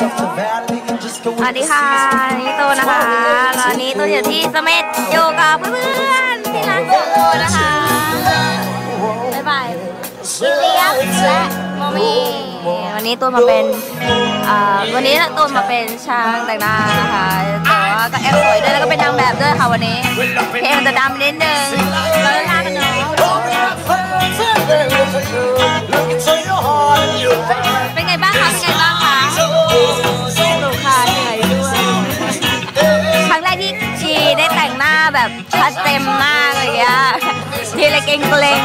สวัสดีค่ะนี่ตูนนะคะตอนนี้ตูนอยู่ที่เสม็ดอยู่กับเพื่อนๆที่ร้านโกโก้นะคะบ๊ายบายพี่เลี้ยงและโมมี่วันนี้ตูนมาเป็นอ่าวันนี้ตูนมาเป็นช่างแต่งหน้านะคะแต่ว่าก็แอบสวยด้วยแล้วก็เป็นนางแบบด้วยค่ะวันนี้เพลงจะดำนิดนึงเราจะลากันเนาะาแบบชัดเต็มหน้าอะไรอย่างเงี้ยทีลยเกรงเกรง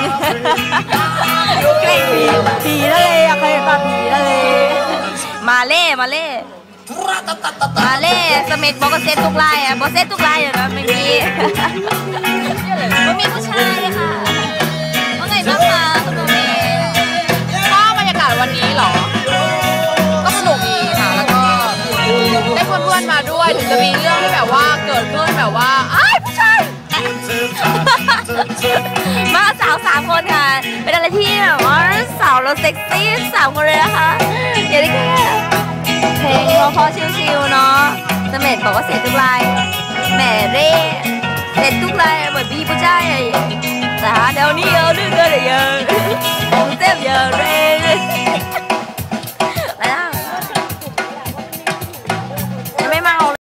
เกรงผีผีทะเลอะเคยเห็นป่ะผีทะเลมาเล่มาเล่มาเล่สมิธบอกว่าเซตทุกไลน์อะบอกเซตทุกไลน์อยู่นะไม่มีไม่มีผู้ชายอะค่ะว่าไงบ้างคะคุณโมเมก็บรรยากาศวันนี้เหรอ ก็สนุกดีค่ะ แล้วก็ได้เพื่อนๆมาด้วย ถึงจะมีเรื่องที่แบบว่าเกิดขึ้น มาสาสามคนค่ะ เป็นอะไรที่แบบว่าสาวเราเซ็กซี่สามคนเลยนะคะอย่าได้แค่เพลงเพอๆชิวๆเนาะเสม็ดบอกว่าเสร็จทุกลายแหมเร่เสร็จทุกลายเหมือนพี่ผู้ชายแต่หาเดี๋ยวนี้เอาดื้อ